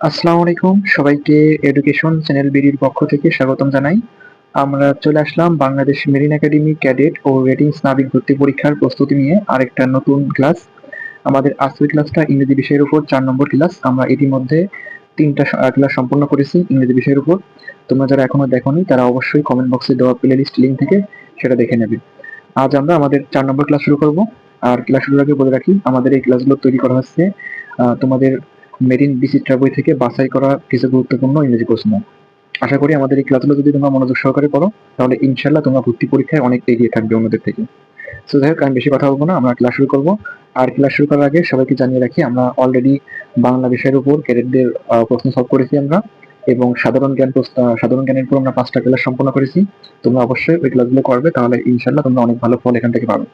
আসসালামু আলাইকুম। সবাইকে এডুকেশন চ্যানেল বিডির পক্ষ থেকে স্বাগতম জানাই। আমরা চলে আসলাম বাংলাদেশ মেরিন একাডেমি ক্যাডেট ও রেটিংস নাবিক ভর্তি পরীক্ষার প্রস্তুতি নিয়ে আরেকটা নতুন ক্লাস আমাদের আজকের ক্লাসটা ইংরেজি বিষয়ের উপর, চার নম্বর ক্লাস আমরা ইতিমধ্যে তিনটা ক্লাস সম্পন্ন করেছি ইংরেজি বিষয়ের উপর। তোমরা যারা এখনও দেখোনি, তারা অবশ্যই কমেন্ট বক্সে দেওয়া প্লে লিস্ট লিঙ্ক থেকে সেটা দেখে নেবে। আজ আমরা আমাদের চার নম্বর ক্লাস শুরু করব। আর ক্লাস শুরুর আগে বলে রাখি, আমাদের এই ক্লাসগুলো তৈরি করা হচ্ছে। তোমাদের মেরিন বিচিত্রা বই থেকে বাছাই করা কিছু গুরুত্বপূর্ণ ইংরেজি প্রশ্ন। আশা করি আমাদের এই ক্লাসগুলো যদি তোমরা মনোযোগ সহকারে পড়ো, তাহলে ইনশাল্লাহ তোমরা ভর্তি পরীক্ষায় অনেক এগিয়ে থাকবে অন্যদের থেকে। সো যাই হোক, আমি বেশি কথা বলব না, আমরা ক্লাস শুরু করব। আর ক্লাস শুরু করার আগে সবাইকে জানিয়ে রাখি, আমরা অলরেডি বাংলা বিষয়ের উপর ক্যাডেটদের প্রশ্ন সলভ করেছি আমরা। এবং সাধারণ জ্ঞান সাধারণ জ্ঞানের উপর আমরা পাঁচটা ক্লাস সম্পন্ন করেছি। তোমরা অবশ্যই ওই ক্লাসগুলো করবে, তাহলে ইনশাল্লাহ তোমরা অনেক ভালো ফল এখান থেকে পাবে।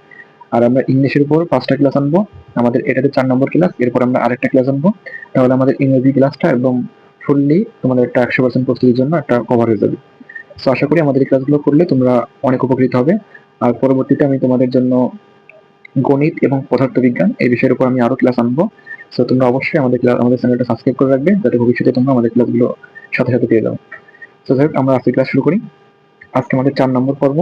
আর আমরা ইংলিশের উপর পাঁচটা ক্লাস আনব। আমাদের এটাতে চার নম্বর ক্লাস এরপর আমরা আরেকটা ক্লাস আনব। তাহলে আমাদের ইংরেজি ক্লাসটা একদম ফুললি তোমাদের একটা একশো পার্সেন্ট প্রস্তুতির জন্য একটা কভার হয়ে যাবে। তো আশা করি আমাদের এই ক্লাসগুলো করলে তোমরা অনেক উপকৃত হবে। আর পরবর্তীতে আমি তোমাদের জন্য গণিত এবং পদার্থবিজ্ঞান এই বিষয়ের উপর আমি আরও ক্লাস আনব। সো তোমরা অবশ্যই আমাদের ক্লাস আমাদের চ্যানেলটা সাবস্ক্রাইব করে রাখবে যাতে ভবিষ্যতে তোমরা আমাদের ক্লাসগুলো সাথে সাথে পেয়ে যাও। তো যাই আমরা আজকে ক্লাস শুরু করি। আজকে আমাদের চার নম্বর পর্ব।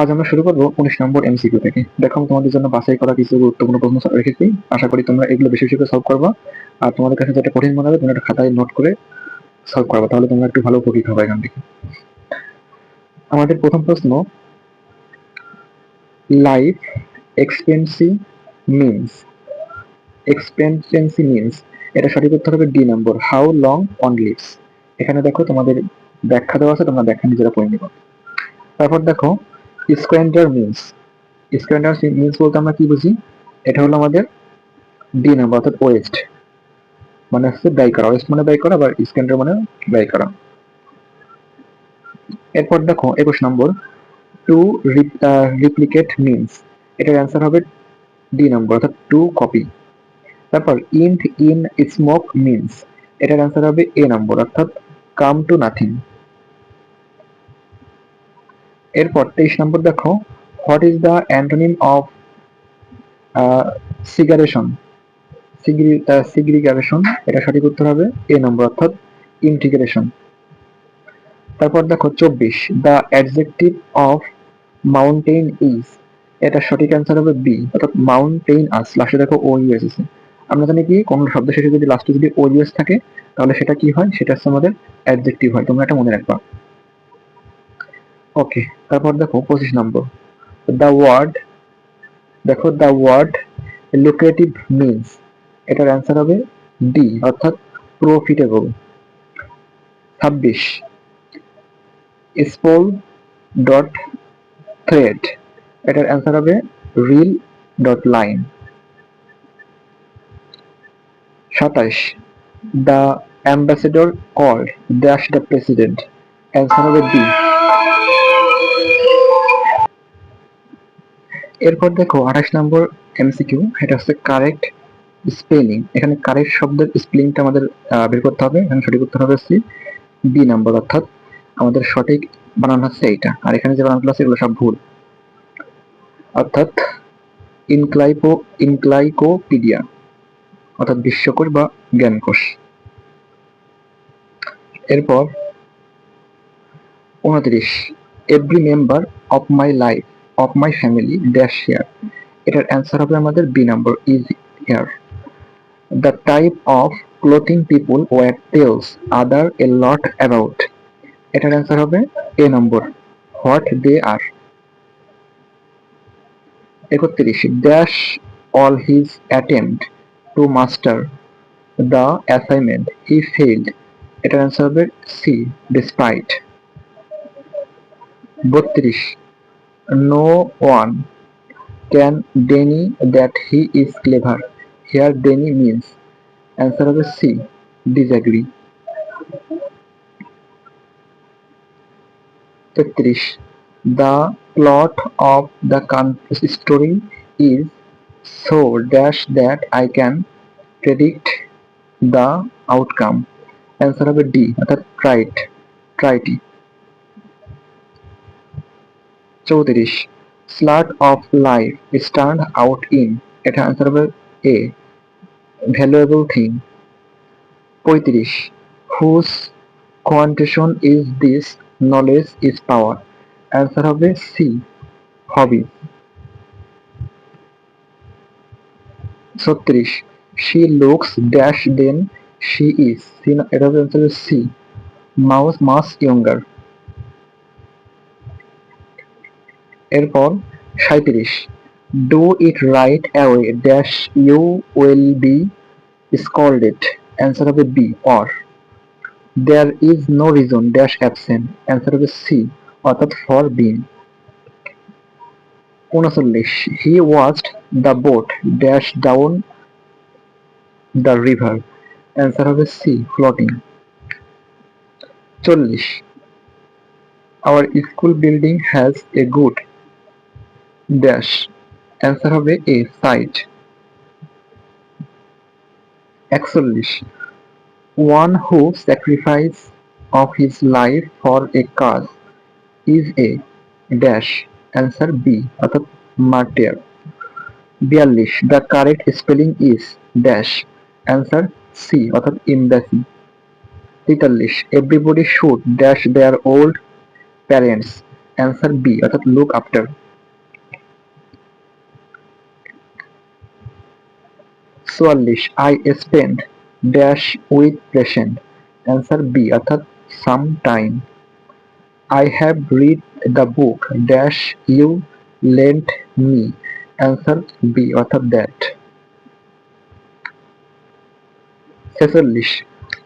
আজ আমরা শুরু করব উনিশ নম্বর এমসিকিউ থেকে। দেখো, তোমাদের জন্য বাছাই করা কিছু গুরুত্বপূর্ণ প্রশ্ন রেখেছি। আশা করি তোমরা এগুলো বেশি বেশি করে সলভ করবা। আর তোমাদের কাছে যেটা কঠিন মনে হবে, তোমরা একটা খাতায় নোট করে সলভ করবা, তাহলে তোমরা একটু ভালো উপকৃত হবে এখান থেকে। আমাদের প্রথম প্রশ্ন life expectancy means expectancy means এটা সঠিক উত্তর হবে ডি নম্বর হাউ লং অন লিভস এখানে দেখো, তোমাদের ব্যাখ্যা দেওয়া আছে, তোমরা ব্যাখ্যা নিজেরা পড়ে নিবা। তারপর দেখো স্কোয়েন্ডার মিনস স্কোয়েন্ডার মিনস বলতে আমরা কি বুঝি? এটা হলো আমাদের ডি নাম্বার অর্থাৎ ওয়েস্ট মানে হচ্ছে ব্যয় করা। ওয়েস্ট মানে ব্যয় করা, আবার স্কোয়েন্ডার মানে ব্যয় করা। এরপর দেখো, একুশ নম্বর টু রিপ্লিকেট মিনস এটার অ্যান্সার হবে ডি নম্বর অর্থাৎ টু কপি তারপর ইন্ট ইন স্মোক মিনস এটার অ্যান্সার হবে এ নম্বর অর্থাৎ কাম টু নাথিং এরপর তেইশ নম্বর দেখো what is the antonym of segregation segregation এটা সঠিক উত্তর হবে এ নম্বর অর্থাৎ ইন্টিগ্রেশন তারপর দেখো চব্বিশ the adjective of mountain is এটা সঠিক অ্যান্সার হবে বি অর্থাৎ মাউন্টেন আস লাস্টে দেখো ও ইউএস আছে। আমরা জানি কি, কোন শব্দ শেষে যদি লাস্টে যদি ও ইউএস থাকে, তাহলে সেটা কি হয়? সেটা হচ্ছে আমাদের অ্যাডজেক্টিভ হয়, তোমরা এটা মনে রাখবা। ওকে তারপর দেখো পঁচিশ নম্বর। দ্য ওয়ার্ড দেখো দ্য ওয়ার্ড লুক্রেটিভ মিনস এটার অ্যান্সার হবে ডি অর্থাৎ প্রফিটেবল ছাব্বিশ স্পোল ডট থ্রেড এটার অ্যান্সার হবে রিল ডট লাইন সাতাইশ the ambassador called dash the president answer হবে ডি এরপর দেখো আঠাশ নম্বর এমসিকিউ এটা হচ্ছে কারেক্ট স্পেলিং এখানে কারেক্ট শব্দের স্পেলিংটা আমাদের বের করতে হবে। এখানে সঠিক উত্তর হবে হচ্ছে বি নাম্বার অর্থাৎ আমাদের সঠিক বানান হচ্ছে এইটা। আর এখানে যে বানানগুলো আছে, এগুলো সব ভুল। অর্থাৎ ইনক্লাইপো ইনক্লাইকোপিডিয়া অর্থাৎ বিশ্বকোষ বা জ্ঞানকোষ। এরপর উনত্রিশ every member of my life of my family dash here এটার অ্যান্সার হবে আমাদের B number is here the type of clothing people wear tells other a lot about এটার অ্যান্সার হবে A number what they are একত্রিশ dash all his attempt to master the assignment he failed এটার answer হবে C despite বত্রিশ no one can deny that he is clever here deny means answer হবে C disagree তেত্রিশ the plot of the story is so dash that I can predict the outcome answer হবে D অর্থাৎ try it ট্রাইটি চৌত্রিশ slot of life stand out in এটা answer হবে A valuable thing পঁয়ত্রিশ whose quotation is this knowledge is power answer হবে C Hobbes ছত্রিশ she looks dash then she is C এটা হবে অ্যান্সার হবে সি মাউস মাস younger এরপর সাঁত্রিশ do it right away dash you will be scolded answer হবে B or there is no reason dash absent answer হবে C অর্থাৎ for being উনচল্লিশ। He watched the boat dash down the river answer হবে C floating চল্লিশ। Our school building has a good dash answer হবে A site একচল্লিশ। One who sacrifice of his life for a cause is a dash answer B অর্থাৎ martyr বিয়াল্লিশ। The correct spelling is dash answer C অর্থাৎ embassy তেতাল্লিশ। Everybody should dash their old parents answer B অর্থাৎ look after চুয়াল্লিশ I spend dash with patient answer B অর্থাৎ some time I have read the book dash you lent me answer B অর্থাৎ that ছেচল্লিশ,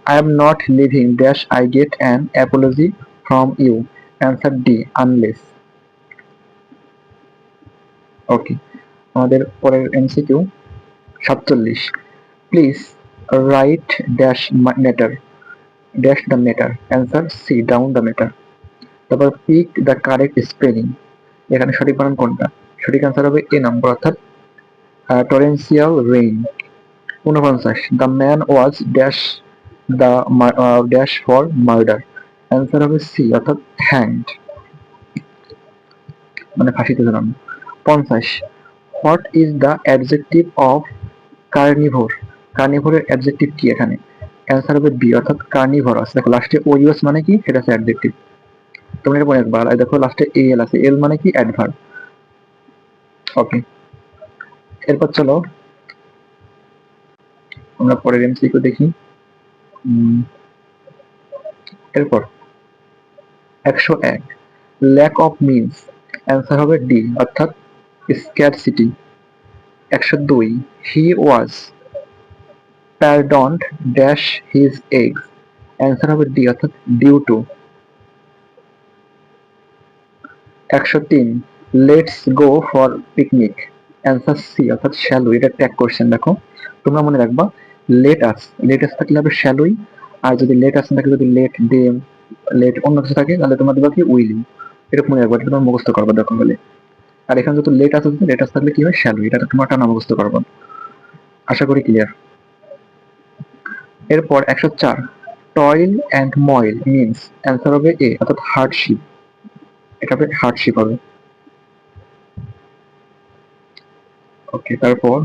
I am not leaving, dash I get an apology from you. Answer D, unless. Okay আমাদের পরের MCQ সাতচল্লিশ। Please write dash matter dash the matter answer C down the matter তারপর pick the correct spelling এখানে সঠিক বানান কোনটা? সঠিক answer হবে এ নম্বর অর্থাৎ টরেন্সিয়াল রেইন ঊনপঞ্চাশ। The man was dash the dash for murder answer হবে সি অর্থাৎ হ্যাংড মানে ফাঁসিতে ঝুলানো পঞ্চাশ। What is the adjective of carnivore. কার্নিভোরের adjective কি এখানে? অ্যান্সার হবে বি অর্থাৎ কার্নিভোরাস দেখো লাস্টে ও ওইউএস মানে কি? সেটা হচ্ছে অ্যাডজেক্টিভ তোমরা এটা রাখবা। আর দেখো লাস্টে এ এল আছে। এল মানে কি? অ্যাডভার্ব ওকে এরপর চলো, আমরা পরের এমসিকিউ দেখি। এরপর, একশো এক। ল্যাক অফ মিনস অ্যান্সার হবে ডি অর্থাৎ স্ক্যারসিটি একশো দুই he was pardoned dash his eggs answer হবে ডি অর্থাৎ ডিউ টু একশো তিন let's go for picnic answer C অর্থাৎ শ্যালো এটা ট্যাগ কোশ্চেন দেখো। তোমরা মনে রাখবা লেট আস লেট আস থাকলে হবে শ্যালোই আর যদি লেট আস থাকে, যদি লেট দে লেট অন্য কিছু থাকে, তাহলে তোমার দেবা কি উইলিং মনে রাখবা তোমার মুখস্থ করবা, দেখো বলে আর এখানে যদি লেট আছে লেট আস থাকলে কি হয়? শ্যালো এটা তোমার টানা মুখস্থ করবা। আশা করি ক্লিয়ার এরপর একশো চার toil and moil means answer হবে এ অর্থাৎ হার্ডশিপ এটা হবে হার্ডশিপ হবে। ওকে তারপর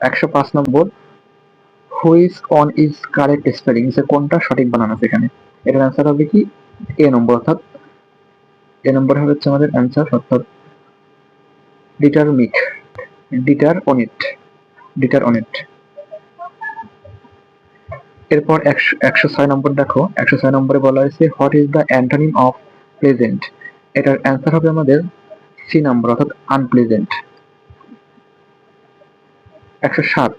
একশো পাঁচ নম্বর হুইস অন ইজ কারেক্ট স্পেলিং কোনটা সঠিক বানানো আছে এখানে? এটার অ্যান্সার হবে কি? এ নম্বর অর্থাৎ এ নম্বর হবে হচ্ছে আমাদের অ্যান্সার অর্থাৎ ডিটারমিক ডিটার অনিট ডিটার অনিট এরপর একশো ছয় নম্বর দেখো, একশো ছয় নম্বরে বলা হয়েছে what is the antonym of present এটার অ্যান্সার হবে আমাদের সি নাম্বার অর্থাৎ আনপ্লেজেন্ট একশো সাত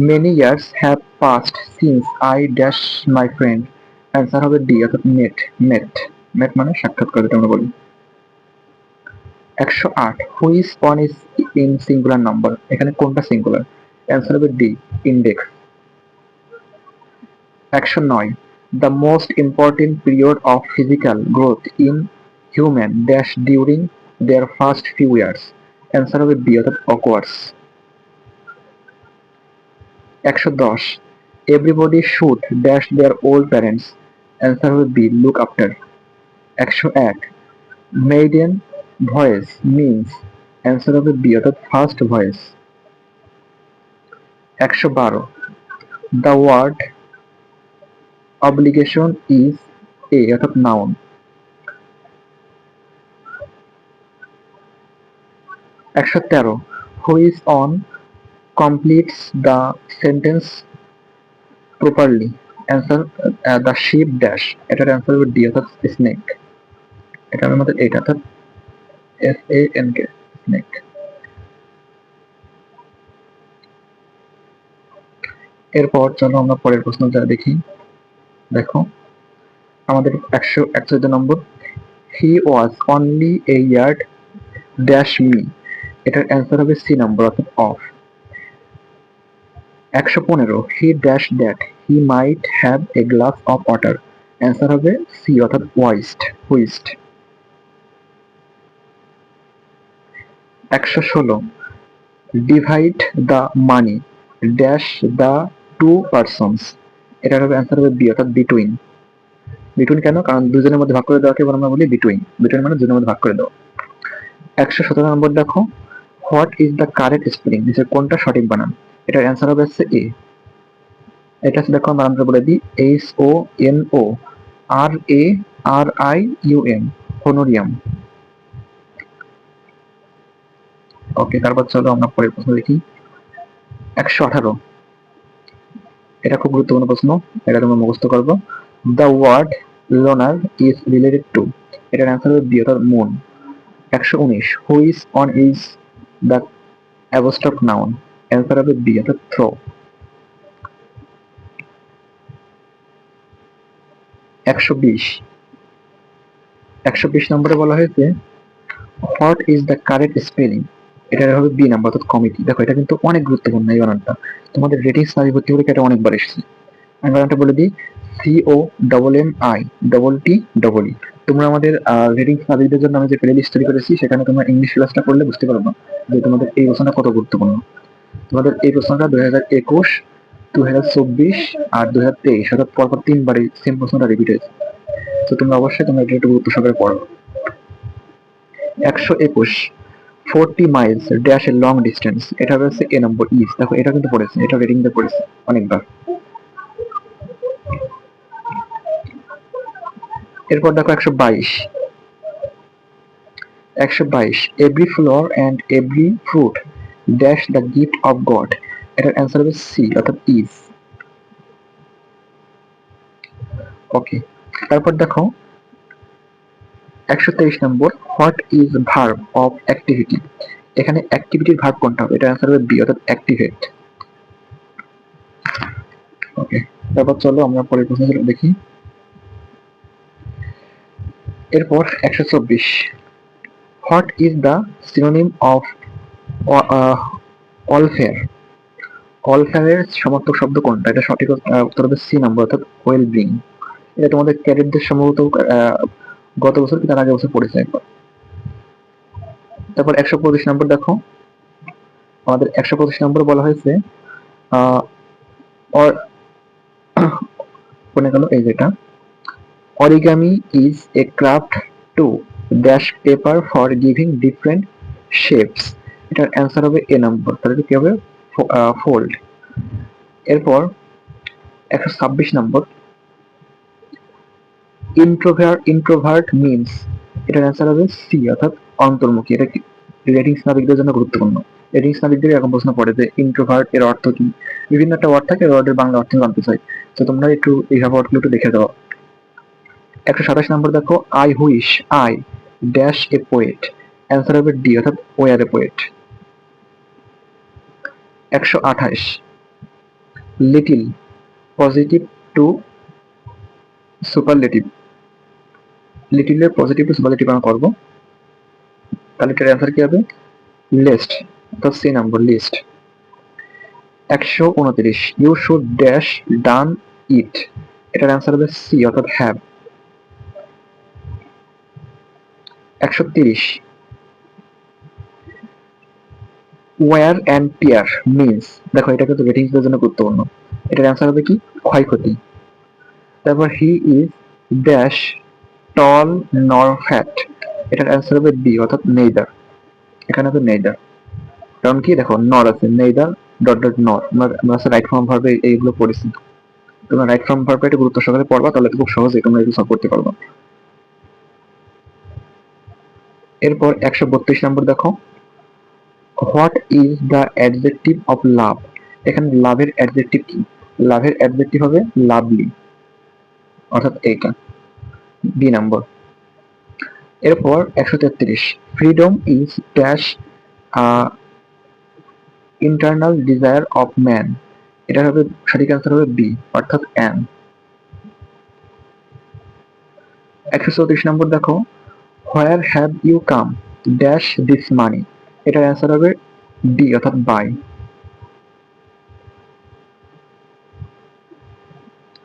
many years have passed since I dash my friend answer হবে ডি অর্থাৎ নেট নেট নেট মানে সাক্ষাৎকার যেটা আমরা বলি। একশো আট which one is in singular number এখানে কোনটা সিঙ্গুলার অ্যান্সার হবে ডি ইন্ডেক্স একশো নয় the most important period of physical growth in human dash during their first few years answer হবে বি অর্থাৎ অকওয়ার্স একশো দশ everybody should dash their old parents answer হবে বি লুক আফটার একশো এক। মেইডেন ভয়েস মিনস অ্যান্সার হবে B অর্থাৎ first voice একশো বারো। The word obligation is A অর্থাৎ নাউন একশো তেরো। Who is on completes the sentence properly answer the ship dash এটার অ্যান্সার হবে ডি অর্থাৎ স্নেক এটার মধ্যে এইটা, অর্থাৎ S A N K snake এরপর চলো আমরা পরের প্রশ্ন যা দেখি। দেখো, আমাদের একশো একচল্লিশ নম্বর। He was only a yard dash me এটার অ্যান্সার হবে সি নম্বর অর্থাৎ অফ একশো পনেরো he dash that he might have a glass of water answer হবে সি অর্থাৎ ওয়াইস্ট হুইস্ট একশো ষোলো। Divide the money dash the two persons এটার হবে অ্যান্সার হবে বি অর্থাৎ বিটুইন বিটুইন কেন? কারণ দুজনের মধ্যে ভাগ করে দেওয়াকে আমরা বলি বিটুইন বিটুইন মানে দুজনের মধ্যে ভাগ করে দেওয়া। একশো সতেরো নম্বর দেখো what is the correct spelling নিচে কোনটা সঠিক বানান? এটার অ্যান্সার হবে হচ্ছে এ এটা হচ্ছে দেখো আমরা আমরা বলে দিই H O N O R A R I U M honorarium okay তারপর চলো আমরা পরের প্রশ্ন দেখি। একশো আঠারো। এটা খুব গুরুত্বপূর্ণ প্রশ্ন, এটা তোমরা মুখস্থ করব। The word lunar is related to এটার অ্যান্সার হবে বি অর্থাৎ মুন একশো উনিশ who is on is the abstract noun answer হবে বি থ্রো একশো বিশ একশো বিশ নম্বরে বলা হয়েছে what is the correct spelling এটা হবে বি নাম্বার অর্থাৎ কমিটি দেখো, এটা কিন্তু অনেক গুরুত্বপূর্ণ এই বানানটা। তোমাদের রেটিং স্টাডি ভর্তি পরীক্ষা এটা অনেকবার এসেছে। আমি বানানটা বলে দিই। C O double M I double T double E তোমরা আমাদের রেটিং স্টাডিদের জন্য আমি যে প্লে লিস্ট তৈরি করেছি, সেখানে তোমরা ইংলিশ ক্লাসটা করলে বুঝতে পারবে যে তোমাদের এই প্রশ্নটা কত গুরুত্বপূর্ণ। তোমাদের এই প্রশ্নটা দুই হাজার একুশ দুই হাজার চব্বিশ আর দুই হাজার তেইশ, অর্থাৎ পরপর তিনবার এই সেম প্রশ্নটা রিপিট হয়েছে। তো তোমরা অবশ্যই তোমরা এটা একটু গুরুত্ব সহকারে পড়ো। একশো একুশ। Forty miles dash a long distance এটা হচ্ছে এ নম্বর ইস দেখো, এটা কিন্তু পড়েছে, এটা দিয়ে পড়েছে অনেকবার। এরপর দেখো একশো বাইশ। একশো বাইশ every flower and every fruit dash the gift of God এটার অ্যান্সার হবে সি অর্থাৎ ইজ ওকে তারপর দেখো একশো তেইশ নম্বর what is verb of activity এখানে অ্যাক্টিভিটির ভার্ব কোনটা হবে? এটা অ্যান্সার হবে বি অর্থাৎ অ্যাক্টিভেট ওকে তারপর চলো আমরা পরের দেখি। এরপর একশো চব্বিশ। What is the synonym of welfare অলফেয়ারের সমর্থক শব্দ কোনটা? এটা সঠিক উত্তর হবে সি নাম্বার অর্থাৎ ওয়েল ব্রিং এটা তোমাদের ক্যাডেটদের সম্ভবত গত বছর কি তার আগের বছর পড়েছে একবার? তারপর একশো পঁচিশ নম্বর দেখো। আমাদের একশো পঁচিশ নম্বর বলা হয়েছে কোনে গেল এই যেটা origami is a craft to dash paper for giving different shapes এটার অ্যান্সার হবে এ নাম্বার তাহলে কি হবে? ফোল্ড এরপর একশো ছাব্বিশ নম্বর। ইন্ট্রোভার ইন্ট্রোভার্ট মিনস এটার অ্যান্সার হবে সি অর্থাৎ অন্তর্মুখী। এটা রেটিংস নাবিকদের জন্য গুরুত্বপূর্ণ। রেটিংস নাবিকদের এরকম প্রশ্ন পড়ে যে ইন্ট্রোভার্ট এর অর্থ কি? বিভিন্ন একটা ওয়ার্ড থাকে ওয়ার্ডের বাংলা অর্থ জানতে চাই তো তোমরা একটু এইভাবে ওয়ার্ডগুলো একটু দেখে দাও। একশো সাতাশ নম্বর দেখো I wish I dash a poet answer হবে ডি অর্থাৎ ওয়ার এ পোয়েট একশো আঠাশ। লিটিল পজিটিভ টু সুপারলেটিভ লিটিলের পজিটিভ টু সুপারলেটিভ আমরা করব। তাহলে এটার অ্যান্সার কি হবে? লিস্ট অর্থাৎ সি নাম্বার লিস্ট একশো উনত্রিশ you should dash done it এটার অ্যান্সার হবে সি অর্থাৎ হ্যাভ একশো তিরিশ ওয়ার অ্যান্ড টিয়ার মিনস দেখো এটা কিন্তু রেটিংসদের জন্য গুরুত্বপূর্ণ। এটার অ্যান্সার হবে কি? ক্ষয়ক্ষতি। তারপর হি ইজ ড্যাশ টল নর ফ্যাট এটার অ্যান্সার হবে বি অর্থাৎ নেইদার। এখানে হবে নেইদার। কারণ কি? দেখো, নর আছে, নেইদার, ডট ডট, নর। আমরা রাইট ফর্ম ভার্বে এইগুলো পড়েছি। তোমরা রাইট ফর্ম ভার্বে এটা গুরুত্ব সহকারে পড়বা, তাহলে খুব সহজেই তোমরা এগুলো সলভ করতে পারবা। এরপর একশো বত্রিশ নম্বর দেখো। What is the adjective of love এখানে লাভের অ্যাডজেক্টিভ কি? লাভের অ্যাডজেক্টিভ হবে লাভলি অর্থাৎ এইটা। বি নম্বর। এরপর একশো তেত্রিশ freedom is dash internal desire of man এটা হবে, সঠিক অ্যান্সার হবে বি অর্থাৎ অ্যান একশো চৌত্রিশ নম্বর দেখো where have you come dash this money এটার অ্যান্সার হবে ডি অর্থাৎ বাই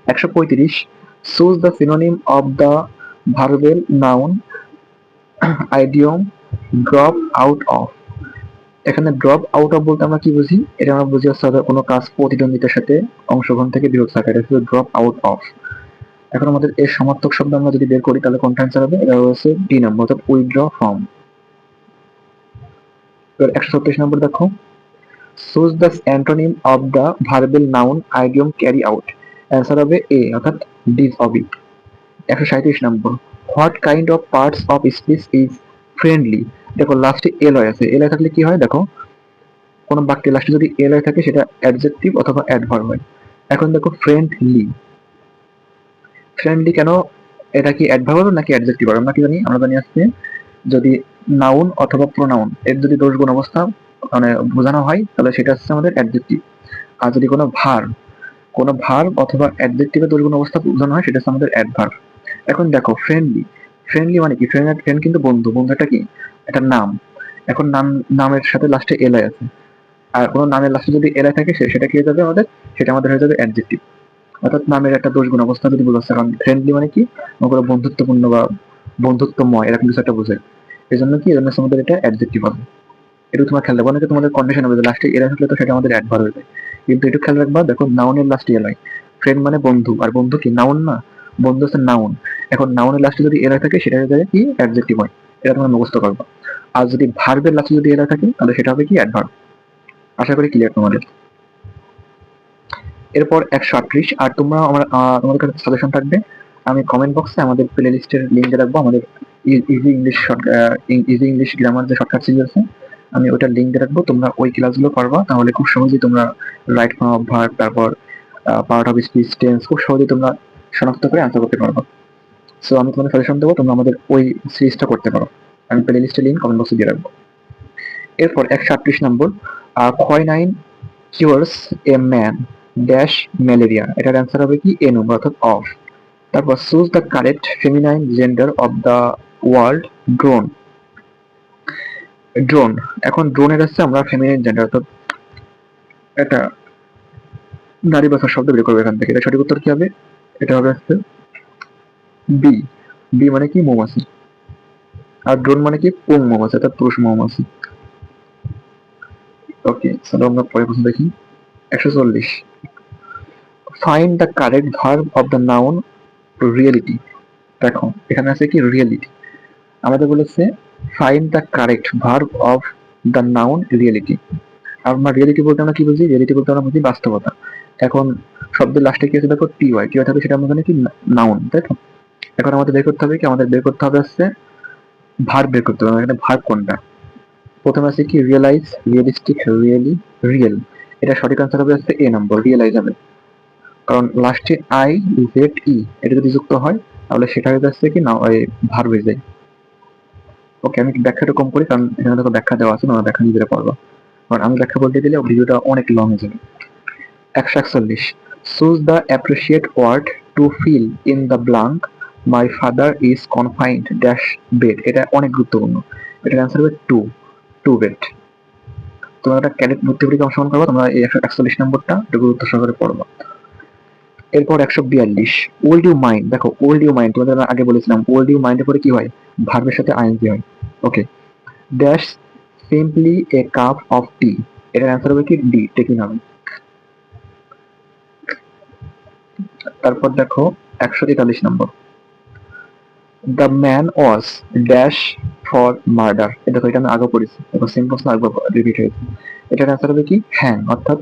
একশো পঁয়ত্রিশ choose the synonym of the verbal noun idiom drop out of এখানে ড্রপ আউট অফ বলতে আমরা কি বুঝি? এটা আমরা বুঝি হচ্ছে কোনো কাজ প্রতিদ্বন্দ্বিতার সাথে অংশগ্রহণ থেকে বিরত থাকা। এটা হচ্ছে ড্রপ আউট অফ এখন আমাদের এর সমার্থক শব্দ আমরা যদি বের করি তাহলে কোনটা অ্যান্সার হবে? এটা হচ্ছে ডি নম্বর অর্থাৎ উইথড্র ফর্ম এবার একশো ছত্রিশ নম্বর দেখো। Choose the antonym of the verbal noun idiom carry out answer হবে এ অর্থাৎ ডিজ অবি একশো সাঁত্রিশ নম্বর। What kind of parts of speech is friendly দেখো লাস্টে এল হয় আছে। এল কি থাকলে কি হয়? দেখো, কোনো বাক্যের লাস্টে যদি এল থাকে, সেটা অ্যাডজেক্টিভ অথবা অ্যাডভার্ব হয়। এখন দেখো ফ্রেন্ডলি ফ্রেন্ডলি কেন? এটা কি অ্যাডভার্ব হবে নাকি অ্যাডজেক্টিভ হবে? আমরা কি জানি? আমরা জানি আসছে যদি নাউন অথবা প্রোনাউন এর যদি দোষ গুণ অবস্থা মানে বোঝানো হয়, তাহলে সেটা হচ্ছে আমাদের অ্যাডজেক্টিভ আর যদি কোনো ভার কোনো ভার অথবা অ্যাডজেক্টিভের গুণ অবস্থা বোঝানো হয়, সেটা আমাদের অ্যাডভার্ব এখন দেখো ফ্রেন্ডলি ফ্রেন্ডলি মানে কি? ফ্রেন্ড ফ্রেন্ড কিন্তু বন্ধু। বন্ধুটা কি? একটা নাম। এখন নাম, নামের সাথে লাস্টে এলাই আছে। আর কোনো নামের লাস্টে যদি এলাই থাকে সেটা কি হয়ে যাবে আমাদের? সেটা আমাদের হয়ে যাবে অ্যাডজেক্টিভ অর্থাৎ নামের একটা দোষ অবস্থা যদি বোঝাচ্ছে, কারণ ফ্রেন্ডলি মানে কি? ওগুলো বন্ধুত্বপূর্ণ বা বন্ধুত্বময়, এরকম কিছু একটা বোঝায়। এই জন্য কি? এজন্য আমাদের এটা অ্যাডজেক্টিভ হবে। এটা তোমার খেয়াল রাখব, অনেকে তোমাদের কন্ডিশন হবে লাস্টে এরা থাকলে তো সেটা আমাদের অ্যাডভার হয়ে যায়। কিন্তু একটু খেয়াল রাখবা, দেখো নাউনের লাস্টে এলাই ফ্রেন্ড মানে বন্ধু, আর বন্ধু কি নাউন না? বন্ধু হচ্ছে নাউন এখন নাউনের লাস্টে যদি এরা থাকে, সেটা হয়ে কি? অ্যাডজেক্টিভ হয়। এটা তোমরা মুখস্থ করবা। আর যদি ভার্বের লাস্টে যদি এরা থাকে, তাহলে সেটা হবে কি? অ্যাডভার্ব আশা করি ক্লিয়ার তোমাদের। এরপর একশো আটত্রিশ। আর তোমরা আমার তোমাদের কাছে সাজেশন থাকবে। আমি কমেন্ট বক্সে আমাদের প্লে লিস্টের লিঙ্ক রাখব। আমাদের easy English easy English grammar যে শর্টকাট সিরিজ আছে আমি ওটার লিঙ্ক দিয়ে রাখব, তোমরা ওই ক্লাসগুলো পারবা, তাহলে খুব সহজেই তোমরা রাইট ফর্ম অফ ভার্ব তারপর পার্ট অফ স্পিচ টেন্স খুব সহজেই তোমরা শনাক্ত করে আনসার করতে পারব। সো আমি তোমাদের সাজেশন দেবো, তোমরা আমাদের ওই সিরিজটা করতে পারো। আমি প্লে লিস্টের লিঙ্ক কমেন্ট বক্সে দিয়ে রাখব। এরপর একশো আটত্রিশ নম্বর quinine cures a man dash malaria এটার অ্যান্সার হবে কি? এ নম্বর অর্থাৎ অফ তারপর choose the correct feminine gender of the world drone drone এখন ড্রোনের হচ্ছে আমরা ফেমিনাইন জেন্ডার অর্থাৎ এটা নারী বাসার শব্দ বের করব এখান থেকে। এটা সঠিক উত্তর কি হবে? এটা হবে হচ্ছে বি বি মানে কি? মৌমাছি। আর ড্রোন মানে কি? পুং মৌমাছি, অর্থাৎ পুরুষ মৌমাছি। ওকে চলো আমরা পরে প্রশ্ন দেখি। একশো চল্লিশ। Find the correct verb of the noun reality দেখো, এখানে আছে কি? রিয়েলিটি আমাদের বলেছে find the correct verb of the noun reality আমরা রিয়েলিটি বলতে আমরা কি বুঝি? রিয়েলিটি বলতে আমরা বুঝি বাস্তবতা। এখন শব্দের লাস্টে কি আছে? দেখো টি ওয়াই টি ওয়াই থাকবে সেটা আমাদের কি? নাউন তাই তো? এখন আমাদের বের করতে হবে কি? আমাদের বের করতে হবে হচ্ছে ভার্ব বের করতে হবে। এখানে ভার্ব কোনটা? প্রথমে আছে কি? রিয়েলাইজ রিয়েলিস্টিক রিয়েলি রিয়েল এটা সঠিক আনসার হবে হচ্ছে এ নম্বর রিয়েলাইজ হবে। কারণ লাস্টে আই জেড ই এটা যদি যুক্ত হয়, তাহলে সেটা হয়ে যাচ্ছে কি? না ওই ভার হয়ে যায়। ওকে, আমি ব্যাখ্যাটা কম করি, কারণ এখানে দেখো ব্যাখ্যা দেওয়া আছে না ব্যাখ্যা নিজেরা পড়ব কারণ আমি ব্যাখ্যা বলতে দিলে ভিডিওটা অনেক লং হয়ে যাবে। একশো একচল্লিশ। Choose the appropriate word to fill in the blank my father is confined dash bed এটা অনেক গুরুত্বপূর্ণ। এটার অ্যান্সার হবে টু টু বেড তোমরা একটা ক্যাডেট ভর্তি পরীক্ষা অংশগ্রহণ করব, তোমরা এই একশো একচল্লিশ নম্বরটা একটু গুরুত্ব সহকারে পড়ব। এরপর একশো বিয়াল্লিশ। ওল্ড ইউ মাইন্ড দেখো ওল্ড ইউ মাইন্ড তোমাদের আগে বলেছিলাম ওল্ড ইউ মাইন্ডের পরে কি হয়? ভার্বের সাথে আইএনজি হয়। Okay dash simply a cup of tea এটার অ্যান্সার হবে কি? ডি টেকিং হবে তারপর দেখো, একশো তেতাল্লিশ নম্বর। The man was dash for murder দেখো, এটা আমি আগে পড়েছি। দেখো সেম প্রশ্ন একবার রিপিট হয়েছে এটার অ্যান্সার হবে কি? হ্যাং অর্থাৎ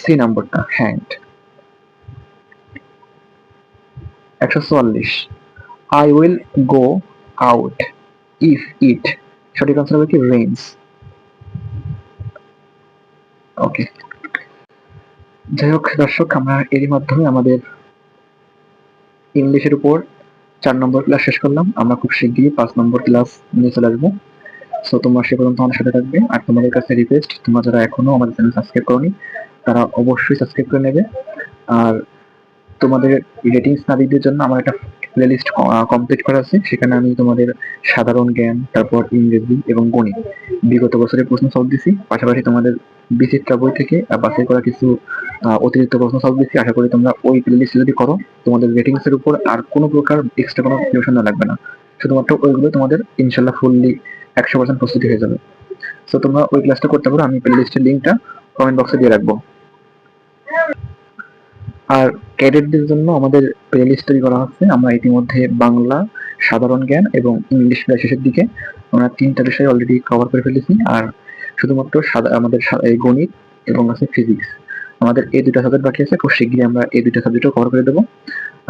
সি নাম্বারটা হ্যাংড একশো চুয়াল্লিশ। I will go out if it সঠিক আনসার হবে কি? রেইনস ওকে যাই হোক, দর্শক, আমরা এরই মাধ্যমে আমাদের ইংলিশের উপর চার নম্বর ক্লাস শেষ করলাম। আমরা খুব শিগগিরই পাঁচ নম্বর ক্লাস নিয়ে চলে আসব। সো তোমরা সে পর্যন্ত আমাদের সাথে থাকবে। আর তোমাদের কাছে রিকোয়েস্ট তোমরা যারা এখনও আমাদের চ্যানেল সাবস্ক্রাইব করনি তারা অবশ্যই সাবস্ক্রাইব করে নেবে। আর তোমাদের রেটিংস নাবিকদের জন্য আমার একটা প্লেলিস্ট কমপ্লিট করা আছে। সেখানে আমি তোমাদের সাধারণ জ্ঞান, তারপর ইংরেজি এবং গণিত বিগত বছরের প্রশ্ন সলভ দিছি। পাশাপাশি তোমাদের বিচিত্রা বই থেকে বাছাই করা কিছু অতিরিক্ত প্রশ্ন সলভ দিচ্ছি আশা করি তোমরা ওই প্লেলিস্ট যদি করো, তোমাদের রেটিংস এর উপর আর কোনো প্রকার এক্সট্রা কোনো টিউশন লাগবে না। শুধুমাত্র ওইগুলো তোমাদের ইনশাল্লাহ ফুললি একশো পার্সেন্ট প্রস্তুতি হয়ে যাবে। তো তোমরা ওই ক্লাসটা করতে পারো। আমি প্লেলিস্টের লিঙ্কটা কমেন্ট বক্সে দিয়ে রাখব। আর ক্যাডেটদের জন্য আমাদের প্লেলিস্ট তৈরি করা হচ্ছে। আমরা ইতিমধ্যে বাংলা, সাধারণ জ্ঞান এবং ইংলিশ শেষের দিকে। আমরা তিনটা বিষয় অলরেডি কভার করে ফেলেছি। আর শুধুমাত্র আমাদের গণিত এবং আছে ফিজিক্স আমাদের এই দুটা সাবজেক্ট বাকি আছে। খুব শীঘ্রই আমরা এই দুটা সাবজেক্টও কভার করে দেবো।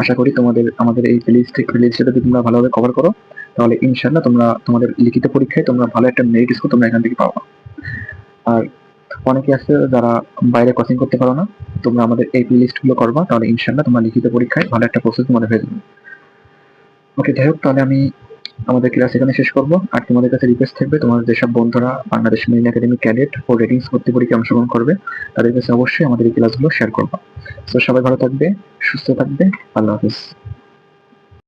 আশা করি তোমাদের আমাদের এই প্লেলিস্ট প্লেলিস্টটা যদি তোমরা ভালোভাবে কভার করো। তাহলে ইনশাল্লাহ তোমরা তোমাদের লিখিত পরীক্ষায় তোমরা ভালো একটা মেরিট স্কোর তোমরা এখান থেকে পাবা। আর অনেকে আছে যারা বাইরে কোচিং করতে পারো না, তোমরা আমাদের এই প্লেলিস্টগুলো করবা, তাহলে ইনশাল্লাহ তোমার লিখিত পরীক্ষায় ভালো একটা প্রস্তুতি তোমাদের হয়ে যাবে। ওকে যাই হোক, তাহলে আমি আমাদের ক্লাস এখানে শেষ করব। আর তোমাদের কাছে রিকোয়েস্ট থাকবে, তোমার যেসব বন্ধুরা বাংলাদেশ মেরিন একাডেমি ক্যাডেট ও রেটিংস ভর্তি পরীক্ষায় অংশগ্রহণ করবে, তাদের কাছে অবশ্যই আমাদের এই ক্লাসগুলো শেয়ার করবা। তো সবাই ভালো থাকবে, সুস্থ থাকবে, আল্লাহ হাফিজ।